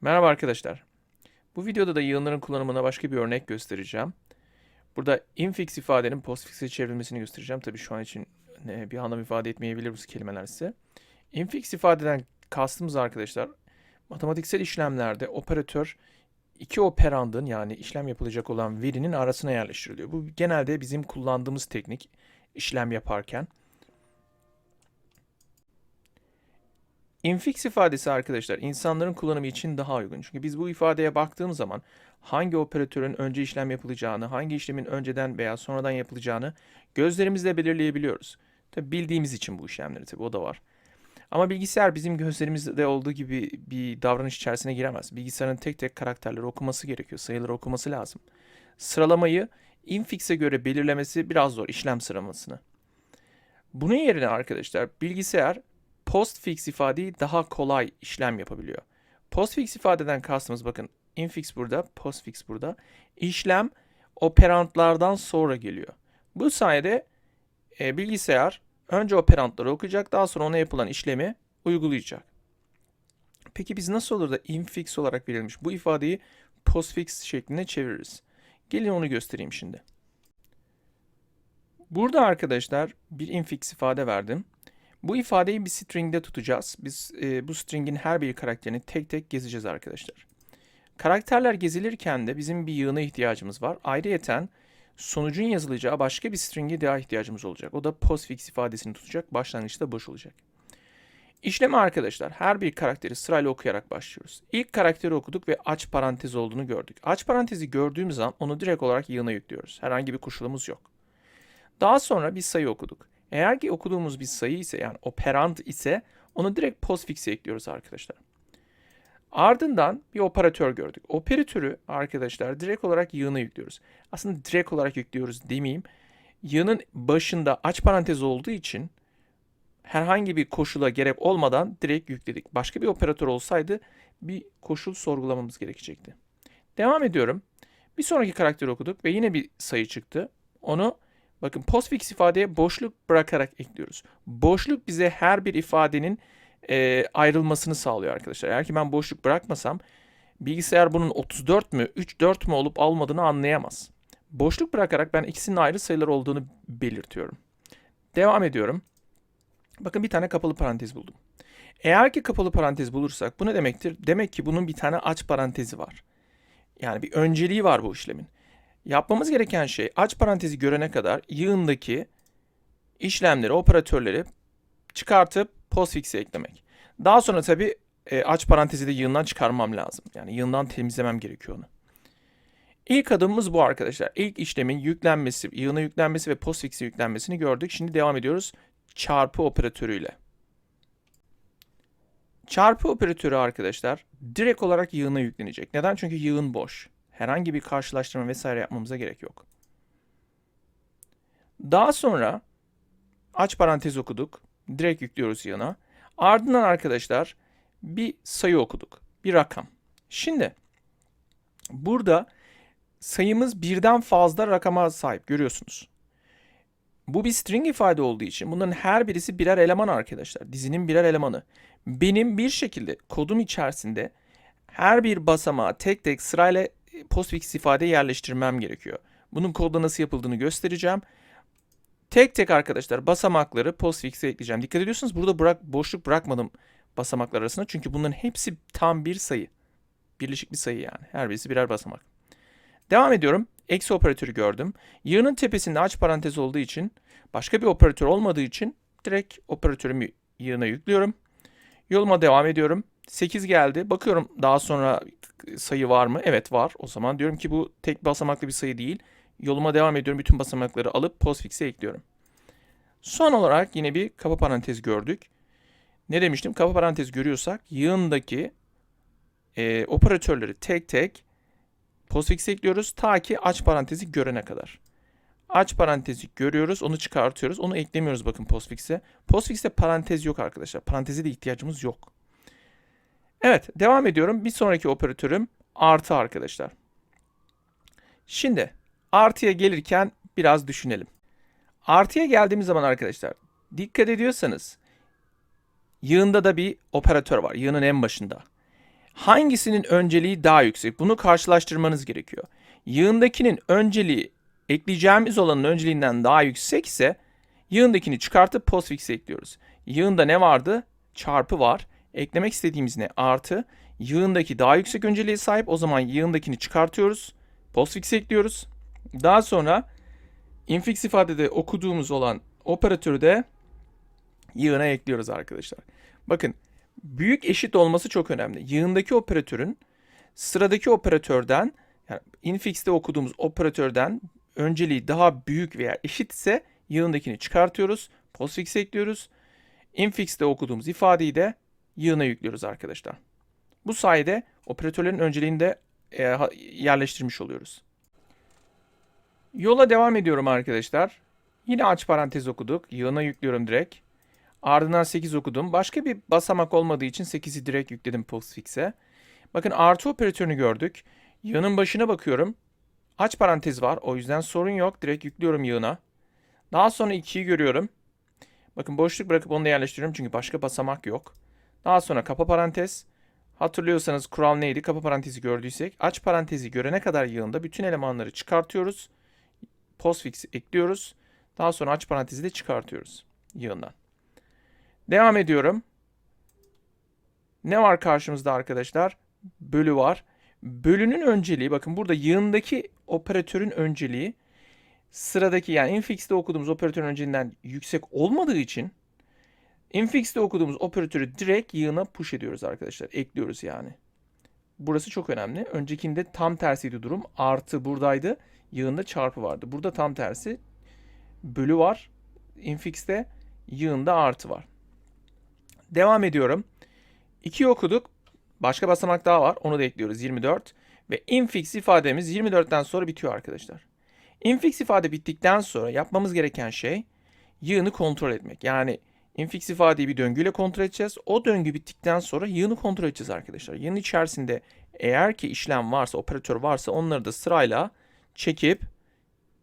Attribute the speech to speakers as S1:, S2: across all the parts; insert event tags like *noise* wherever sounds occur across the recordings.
S1: Merhaba arkadaşlar. Bu videoda da yığınların kullanımına başka bir örnek göstereceğim. Burada infix ifadenin postfix'e çevrilmesini göstereceğim. Tabii şu an için e, bir anlam ifade etmeyebilir bu kelimeler size. Infix ifadeden kastımız arkadaşlar matematiksel işlemlerde operatör iki operandın yani işlem yapılacak olan verinin arasına yerleştiriliyor. Bu genelde bizim kullandığımız teknik işlem yaparken. Infix ifadesi arkadaşlar insanların kullanımı için daha uygun. Çünkü biz bu ifadeye baktığımız zaman hangi operatörün önce işlem yapılacağını, hangi işlemin önceden veya sonradan yapılacağını gözlerimizle belirleyebiliyoruz. Tabi bildiğimiz için bu işlemleri tabi o da var. Ama bilgisayar bizim gözlerimizde olduğu gibi bir davranış içerisine giremez. Bilgisayarın tek tek karakterleri okuması gerekiyor, sayıları okuması lazım. Sıralamayı infix'e göre belirlemesi biraz zor işlem sıralamasını. Bunun yerine arkadaşlar bilgisayar postfix ifadeyi daha kolay işlem yapabiliyor. Postfix ifadeden kastımız bakın infix burada, postfix burada. İşlem operantlardan sonra geliyor. Bu sayede e, bilgisayar önce operantları okuyacak, daha sonra ona yapılan işlemi uygulayacak. Peki biz nasıl olur da infix olarak verilmiş bu ifadeyi postfix şeklinde çeviririz? Gelin onu göstereyim şimdi. Burada arkadaşlar bir infix ifade verdim. Bu ifadeyi bir string'de tutacağız. Biz e, bu string'in her bir karakterini tek tek gezeceğiz arkadaşlar. Karakterler gezilirken de bizim bir yığına ihtiyacımız var. Ayrıyeten sonucun yazılacağı başka bir string'e daha ihtiyacımız olacak. O da postfix ifadesini tutacak. Başlangıçta boş olacak. İşleme arkadaşlar her bir karakteri sırayla okuyarak başlıyoruz. İlk karakteri okuduk ve aç parantez olduğunu gördük. Aç parantezi gördüğümüz zaman onu direkt olarak yığına yüklüyoruz. Herhangi bir koşulumuz yok. Daha sonra bir sayı okuduk. Eğer ki okuduğumuz bir sayı ise yani operand ise onu direkt postfix'e ekliyoruz arkadaşlar. Ardından bir operatör gördük. Operatörü arkadaşlar direkt olarak yığına yüklüyoruz. Aslında direkt olarak yüklüyoruz demeyeyim. Yığının başında aç parantez olduğu için herhangi bir koşula gerek olmadan direkt yükledik. Başka bir operatör olsaydı bir koşul sorgulamamız gerekecekti. Devam ediyorum. Bir sonraki karakteri okuduk ve yine bir sayı çıktı. Onu Bakın postfix ifadeye boşluk bırakarak ekliyoruz. Boşluk bize her bir ifadenin e, ayrılmasını sağlıyor arkadaşlar. Eğer ki ben boşluk bırakmasam bilgisayar bunun 34 mü 3-4 mü olup almadığını anlayamaz. Boşluk bırakarak ben ikisinin ayrı sayılar olduğunu belirtiyorum. Devam ediyorum. Bakın bir tane kapalı parantez buldum. Eğer ki kapalı parantez bulursak bu ne demektir? Demek ki bunun bir tane aç parantezi var. Yani bir önceliği var bu işlemin. Yapmamız gereken şey aç parantezi görene kadar yığındaki işlemleri, operatörleri çıkartıp postfix'e eklemek. Daha sonra tabii e, aç parantezi de yığından çıkarmam lazım. Yani yığından temizlemem gerekiyor onu. İlk adımımız bu arkadaşlar. İlk işlemin yüklenmesi, yığına yüklenmesi ve postfix'e yüklenmesini gördük. Şimdi devam ediyoruz çarpı operatörüyle. Çarpı operatörü arkadaşlar direkt olarak yığına yüklenecek. Neden? Çünkü yığın boş. Herhangi bir karşılaştırma vesaire yapmamıza gerek yok. Daha sonra aç parantez okuduk. Direkt yüklüyoruz yana. Ardından arkadaşlar bir sayı okuduk. Bir rakam. Şimdi burada sayımız birden fazla rakama sahip görüyorsunuz. Bu bir string ifade olduğu için bunların her birisi birer eleman arkadaşlar. Dizinin birer elemanı. Benim bir şekilde kodum içerisinde her bir basamağı tek tek sırayla postfix ifade yerleştirmem gerekiyor. Bunun kodda nasıl yapıldığını göstereceğim. Tek tek arkadaşlar basamakları postfix'e ekleyeceğim. Dikkat ediyorsunuz burada bırak, boşluk bırakmadım basamaklar arasında. Çünkü bunların hepsi tam bir sayı. Birleşik bir sayı yani. Her birisi birer basamak. Devam ediyorum. Eksi operatörü gördüm. Yığının tepesinde aç parantez olduğu için başka bir operatör olmadığı için direkt operatörümü yığına yüklüyorum. Yoluma devam ediyorum. 8 geldi. Bakıyorum daha sonra sayı var mı? Evet var. O zaman diyorum ki bu tek basamaklı bir sayı değil. Yoluma devam ediyorum. Bütün basamakları alıp postfix'e ekliyorum. Son olarak yine bir kapa parantez gördük. Ne demiştim? Kapa parantez görüyorsak yığındaki e, operatörleri tek tek postfix'e ekliyoruz ta ki aç parantezi görene kadar. Aç parantezi görüyoruz, onu çıkartıyoruz. Onu eklemiyoruz bakın postfix'e. Postfix'te parantez yok arkadaşlar. Paranteze de ihtiyacımız yok. Evet devam ediyorum. Bir sonraki operatörüm artı arkadaşlar. Şimdi artıya gelirken biraz düşünelim. Artıya geldiğimiz zaman arkadaşlar dikkat ediyorsanız yığında da bir operatör var. Yığının en başında. Hangisinin önceliği daha yüksek? Bunu karşılaştırmanız gerekiyor. Yığındakinin önceliği ekleyeceğimiz olanın önceliğinden daha yüksekse yığındakini çıkartıp postfix'e ekliyoruz. Yığında ne vardı? Çarpı var. Eklemek istediğimiz ne? Artı. Yığındaki daha yüksek önceliğe sahip. O zaman yığındakini çıkartıyoruz. Postfix'e ekliyoruz. Daha sonra infix ifadede okuduğumuz olan operatörü de yığına ekliyoruz arkadaşlar. Bakın büyük eşit olması çok önemli. Yığındaki operatörün sıradaki operatörden yani infix'te okuduğumuz operatörden önceliği daha büyük veya eşit ise yığındakini çıkartıyoruz. Postfix'e ekliyoruz. Infix'te okuduğumuz ifadeyi de yığına yüklüyoruz arkadaşlar. Bu sayede operatörlerin önceliğini de e, yerleştirmiş oluyoruz. Yola devam ediyorum arkadaşlar. Yine aç parantez okuduk. Yığına yüklüyorum direkt. Ardından 8 okudum. Başka bir basamak olmadığı için 8'i direkt yükledim postfix'e. Bakın artı operatörünü gördük. Yığının başına bakıyorum. Aç parantez var. O yüzden sorun yok. Direkt yüklüyorum yığına. Daha sonra 2'yi görüyorum. Bakın boşluk bırakıp onu da yerleştiriyorum çünkü başka basamak yok. Daha sonra kapa parantez. Hatırlıyorsanız kural neydi? Kapa parantezi gördüysek aç parantezi görene kadar yığında bütün elemanları çıkartıyoruz. Postfix ekliyoruz. Daha sonra aç parantezi de çıkartıyoruz yığından. Devam ediyorum. Ne var karşımızda arkadaşlar? Bölü var. Bölünün önceliği bakın burada yığındaki operatörün önceliği sıradaki yani infix'te okuduğumuz operatörün önceliğinden yüksek olmadığı için infix'te okuduğumuz operatörü direkt yığına push ediyoruz arkadaşlar. Ekliyoruz yani. Burası çok önemli. Öncekinde tam tersiydi durum. Artı buradaydı. Yığında çarpı vardı. Burada tam tersi. Bölü var. Infix'te yığında artı var. Devam ediyorum. 2 okuduk. Başka basamak daha var. Onu da ekliyoruz. 24. Ve infix ifademiz 24'ten sonra bitiyor arkadaşlar. Infix ifade bittikten sonra yapmamız gereken şey yığını kontrol etmek. Yani infix ifadeyi bir döngüyle kontrol edeceğiz. O döngü bittikten sonra yığını kontrol edeceğiz arkadaşlar. Yığın içerisinde eğer ki işlem varsa, operatör varsa onları da sırayla çekip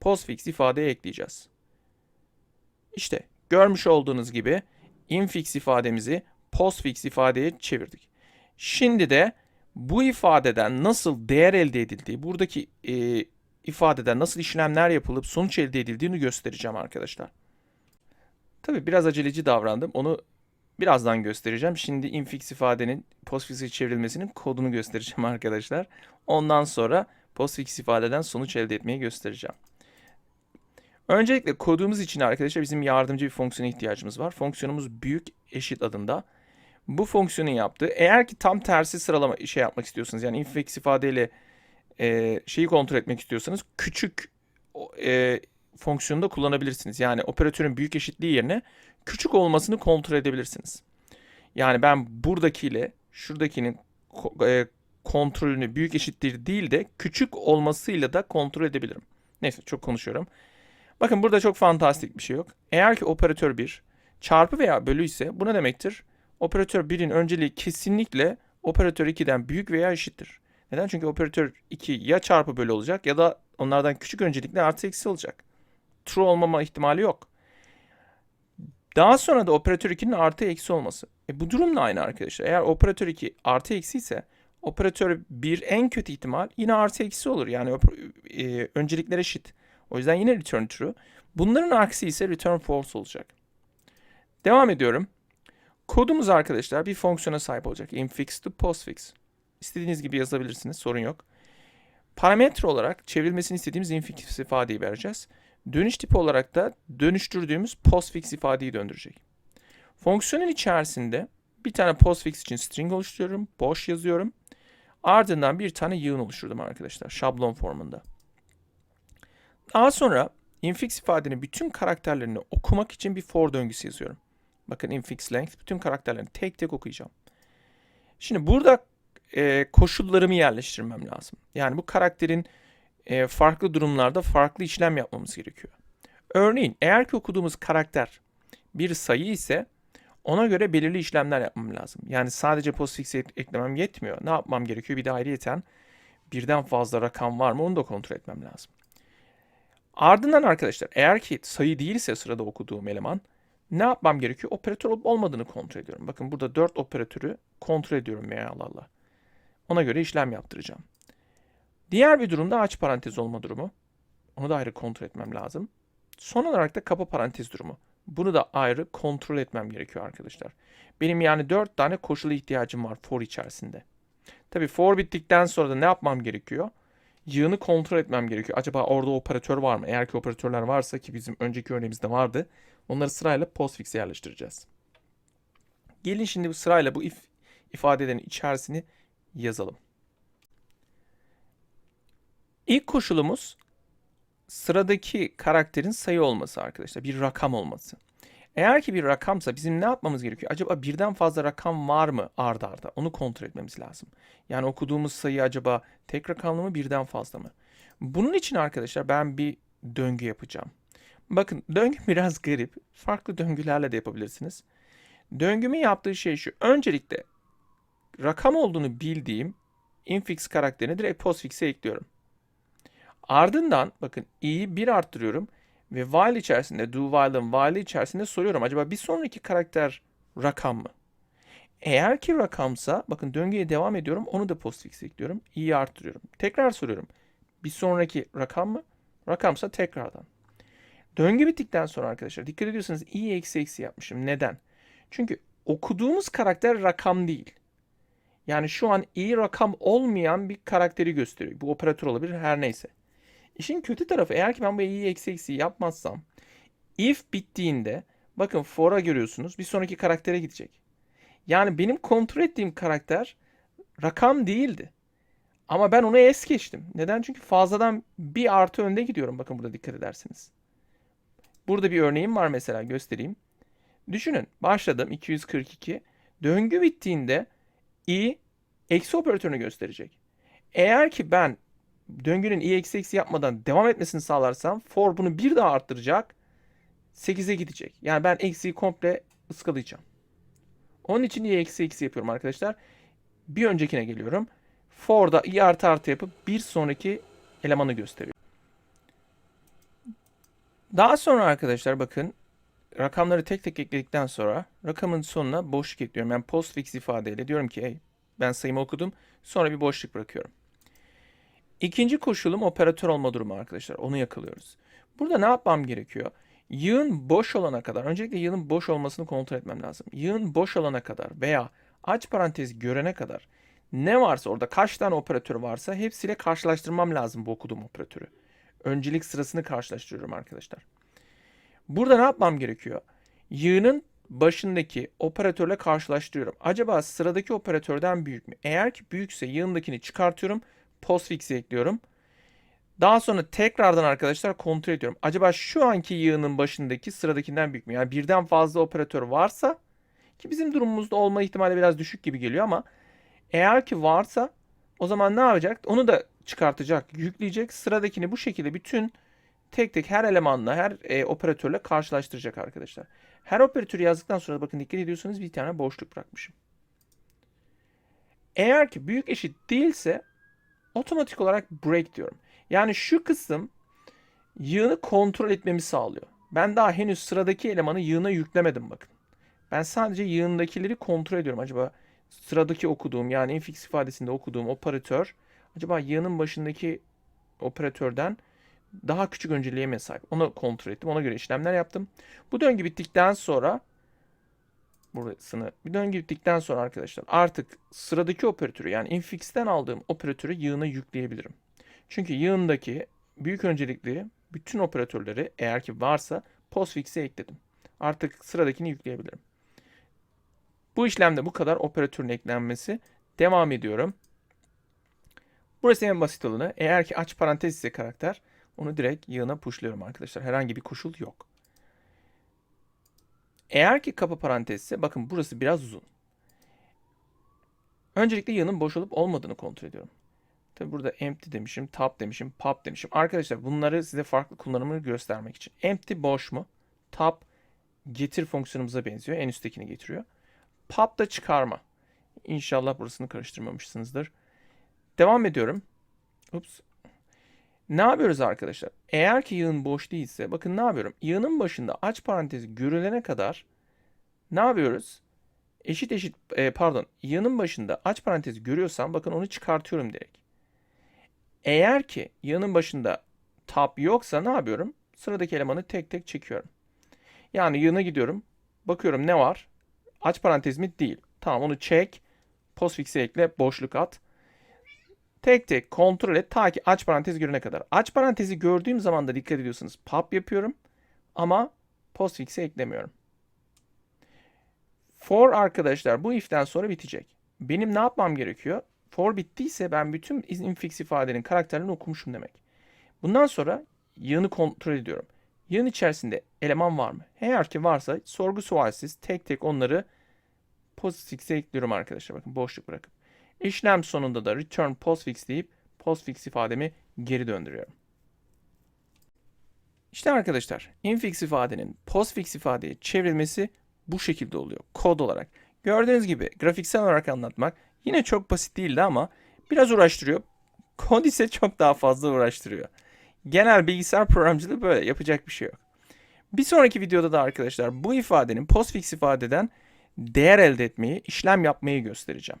S1: postfix ifadeye ekleyeceğiz. İşte görmüş olduğunuz gibi infix ifademizi postfix ifadeye çevirdik. Şimdi de bu ifadeden nasıl değer elde edildiği, buradaki e, ifadeden nasıl işlemler yapılıp sonuç elde edildiğini göstereceğim arkadaşlar. Tabi biraz aceleci davrandım. Onu birazdan göstereceğim. Şimdi infix ifadenin postfix'e çevrilmesinin kodunu göstereceğim *laughs* arkadaşlar. Ondan sonra postfix ifadeden sonuç elde etmeyi göstereceğim. Öncelikle kodumuz için arkadaşlar bizim yardımcı bir fonksiyona ihtiyacımız var. Fonksiyonumuz büyük eşit adında. Bu fonksiyonun yaptığı eğer ki tam tersi sıralama şey yapmak istiyorsanız yani infix ifadeyle e, şeyi kontrol etmek istiyorsanız küçük e, fonksiyonu da kullanabilirsiniz. Yani operatörün büyük eşitliği yerine küçük olmasını kontrol edebilirsiniz. Yani ben buradakiyle şuradakinin e, kontrolünü büyük eşittir değil de küçük olmasıyla da kontrol edebilirim. Neyse çok konuşuyorum. Bakın burada çok fantastik bir şey yok. Eğer ki operatör 1 çarpı veya bölü ise bu ne demektir? Operatör 1'in önceliği kesinlikle operatör 2'den büyük veya eşittir. Neden? Çünkü operatör 2 ya çarpı bölü olacak ya da onlardan küçük öncelikle artı eksi olacak. True olmama ihtimali yok. Daha sonra da operatör 2'nin artı eksi olması. E bu durumla aynı arkadaşlar. Eğer operatör 2 artı eksi ise operatör 1 en kötü ihtimal yine artı eksi olur. Yani e, öncelikler eşit. O yüzden yine return true. Bunların aksi ise return false olacak. Devam ediyorum. Kodumuz arkadaşlar bir fonksiyona sahip olacak. Infix to postfix. İstediğiniz gibi yazabilirsiniz. Sorun yok. Parametre olarak çevrilmesini istediğimiz infix ifadeyi vereceğiz. Dönüş tipi olarak da dönüştürdüğümüz postfix ifadeyi döndürecek. Fonksiyonun içerisinde bir tane postfix için string oluşturuyorum. Boş yazıyorum. Ardından bir tane yığın oluşturdum arkadaşlar. Şablon formunda. Daha sonra infix ifadenin bütün karakterlerini okumak için bir for döngüsü yazıyorum. Bakın infix length bütün karakterlerini tek tek okuyacağım. Şimdi burada e, koşullarımı yerleştirmem lazım. Yani bu karakterin e, farklı durumlarda farklı işlem yapmamız gerekiyor. Örneğin eğer ki okuduğumuz karakter bir sayı ise ona göre belirli işlemler yapmam lazım. Yani sadece postfix eklemem yetmiyor. Ne yapmam gerekiyor? Bir de ayrıyeten birden fazla rakam var mı onu da kontrol etmem lazım. Ardından arkadaşlar eğer ki sayı değilse sırada okuduğum eleman ne yapmam gerekiyor? Operatör olup olmadığını kontrol ediyorum. Bakın burada 4 operatörü kontrol ediyorum veya Allah Allah. Ona göre işlem yaptıracağım. Diğer bir durumda aç parantez olma durumu. Onu da ayrı kontrol etmem lazım. Son olarak da kapa parantez durumu. Bunu da ayrı kontrol etmem gerekiyor arkadaşlar. Benim yani 4 tane koşula ihtiyacım var for içerisinde. Tabi for bittikten sonra da ne yapmam gerekiyor? Yığını kontrol etmem gerekiyor. Acaba orada operatör var mı? Eğer ki operatörler varsa ki bizim önceki örneğimizde vardı. Onları sırayla postfix'e yerleştireceğiz. Gelin şimdi bu sırayla bu if ifadelerin içerisini yazalım. İlk koşulumuz sıradaki karakterin sayı olması arkadaşlar. Bir rakam olması. Eğer ki bir rakamsa bizim ne yapmamız gerekiyor? Acaba birden fazla rakam var mı ardarda? Arda? Onu kontrol etmemiz lazım. Yani okuduğumuz sayı acaba tek rakamlı mı birden fazla mı? Bunun için arkadaşlar ben bir döngü yapacağım. Bakın döngü *laughs* biraz garip. Farklı döngülerle de yapabilirsiniz. Döngümün yaptığı şey şu. Öncelikle rakam olduğunu bildiğim infix karakterini direkt postfix'e ekliyorum. Ardından bakın i'yi 1 arttırıyorum ve while içerisinde do while'ın while içerisinde soruyorum. Acaba bir sonraki karakter rakam mı? Eğer ki rakamsa bakın döngüye devam ediyorum. Onu da postfix ekliyorum. i'yi arttırıyorum. Tekrar soruyorum. Bir sonraki rakam mı? Rakamsa tekrardan. Döngü bittikten sonra arkadaşlar dikkat ediyorsanız i eksi eksi yapmışım. Neden? Çünkü okuduğumuz karakter rakam değil. Yani şu an i rakam olmayan bir karakteri gösteriyor. Bu operatör olabilir her neyse. İşin kötü tarafı eğer ki ben bu i'yi eksi eksi yapmazsam if bittiğinde bakın for'a görüyorsunuz bir sonraki karaktere gidecek. Yani benim kontrol ettiğim karakter rakam değildi. Ama ben onu es geçtim. Neden? Çünkü fazladan bir artı önde gidiyorum. Bakın burada dikkat ederseniz. Burada bir örneğim var mesela göstereyim. Düşünün başladım 242. Döngü bittiğinde i eksi operatörünü gösterecek. Eğer ki ben döngünün i eksi eksi yapmadan devam etmesini sağlarsam for bunu bir daha arttıracak. 8'e gidecek. Yani ben eksiyi komple ıskalayacağım. Onun için i eksi eksi yapıyorum arkadaşlar. Bir öncekine geliyorum. For'da i artı artı yapıp bir sonraki elemanı gösteriyor. Daha sonra arkadaşlar bakın rakamları tek tek ekledikten sonra rakamın sonuna boşluk ekliyorum. Yani postfix ifadeyle diyorum ki ben sayımı okudum. Sonra bir boşluk bırakıyorum. İkinci koşulum operatör olma durumu arkadaşlar. Onu yakalıyoruz. Burada ne yapmam gerekiyor? Yığın boş olana kadar, öncelikle yığın boş olmasını kontrol etmem lazım. Yığın boş olana kadar veya aç parantez görene kadar ne varsa orada kaç tane operatör varsa hepsiyle karşılaştırmam lazım bu okuduğum operatörü. Öncelik sırasını karşılaştırıyorum arkadaşlar. Burada ne yapmam gerekiyor? Yığının başındaki operatörle karşılaştırıyorum. Acaba sıradaki operatörden büyük mü? Eğer ki büyükse yığındakini çıkartıyorum postfix'i ekliyorum. Daha sonra tekrardan arkadaşlar kontrol ediyorum. Acaba şu anki yığının başındaki sıradakinden büyük mü? Yani birden fazla operatör varsa ki bizim durumumuzda olma ihtimali biraz düşük gibi geliyor ama eğer ki varsa o zaman ne yapacak? Onu da çıkartacak, yükleyecek. Sıradakini bu şekilde bütün tek tek her elemanla, her e, operatörle karşılaştıracak arkadaşlar. Her operatörü yazdıktan sonra bakın dikkat ediyorsanız bir tane boşluk bırakmışım. Eğer ki büyük eşit değilse otomatik olarak break diyorum. Yani şu kısım yığını kontrol etmemi sağlıyor. Ben daha henüz sıradaki elemanı yığına yüklemedim bakın. Ben sadece yığındakileri kontrol ediyorum. Acaba sıradaki okuduğum yani infix ifadesinde okuduğum operatör acaba yığının başındaki operatörden daha küçük önceliğe mi sahip? Onu kontrol ettim. Ona göre işlemler yaptım. Bu döngü bittikten sonra burasını bir döngü bittikten sonra arkadaşlar artık sıradaki operatörü yani infix'ten aldığım operatörü yığına yükleyebilirim. Çünkü yığındaki büyük öncelikli bütün operatörleri eğer ki varsa postfix'e ekledim. Artık sıradakini yükleyebilirim. Bu işlemde bu kadar operatörün eklenmesi. Devam ediyorum. Burası en basit olanı. Eğer ki aç parantez ise karakter onu direkt yığına pushluyorum arkadaşlar. Herhangi bir koşul yok. Eğer ki kapı parantezse bakın burası biraz uzun. Öncelikle yığının boş olup olmadığını kontrol ediyorum. Tabi burada empty demişim, tab demişim, pop demişim. Arkadaşlar bunları size farklı kullanımını göstermek için. Empty boş mu? Tab getir fonksiyonumuza benziyor. En üsttekini getiriyor. Pop da çıkarma. İnşallah burasını karıştırmamışsınızdır. Devam ediyorum. Ups. Ne yapıyoruz arkadaşlar? Eğer ki yığın boş değilse bakın ne yapıyorum? Yığının başında aç parantezi görülene kadar ne yapıyoruz? eşit eşit e, pardon yığının başında aç parantezi görüyorsam bakın onu çıkartıyorum direkt. Eğer ki yığının başında tab yoksa ne yapıyorum? Sıradaki elemanı tek tek çekiyorum. Yani yığına gidiyorum. Bakıyorum ne var? Aç parantez mi? Değil. Tamam onu çek. Postfix'e ekle. Boşluk at. Tek tek kontrol et ta ki aç parantez görene kadar. Aç parantezi gördüğüm zaman da dikkat ediyorsunuz. Pop yapıyorum ama postfix'e eklemiyorum. For arkadaşlar bu if'ten sonra bitecek. Benim ne yapmam gerekiyor? For bittiyse ben bütün infix ifadenin karakterlerini okumuşum demek. Bundan sonra yığını kontrol ediyorum. Yığın içerisinde eleman var mı? Eğer ki varsa sorgu sualsiz tek tek onları postfix'e ekliyorum arkadaşlar. Bakın boşluk bırakıp. İşlem sonunda da return postfix deyip postfix ifademi geri döndürüyorum. İşte arkadaşlar infix ifadenin postfix ifadeye çevrilmesi bu şekilde oluyor kod olarak. Gördüğünüz gibi grafiksel olarak anlatmak yine çok basit değildi ama biraz uğraştırıyor. Kod ise çok daha fazla uğraştırıyor. Genel bilgisayar programcılığı böyle yapacak bir şey yok. Bir sonraki videoda da arkadaşlar bu ifadenin postfix ifadeden değer elde etmeyi, işlem yapmayı göstereceğim.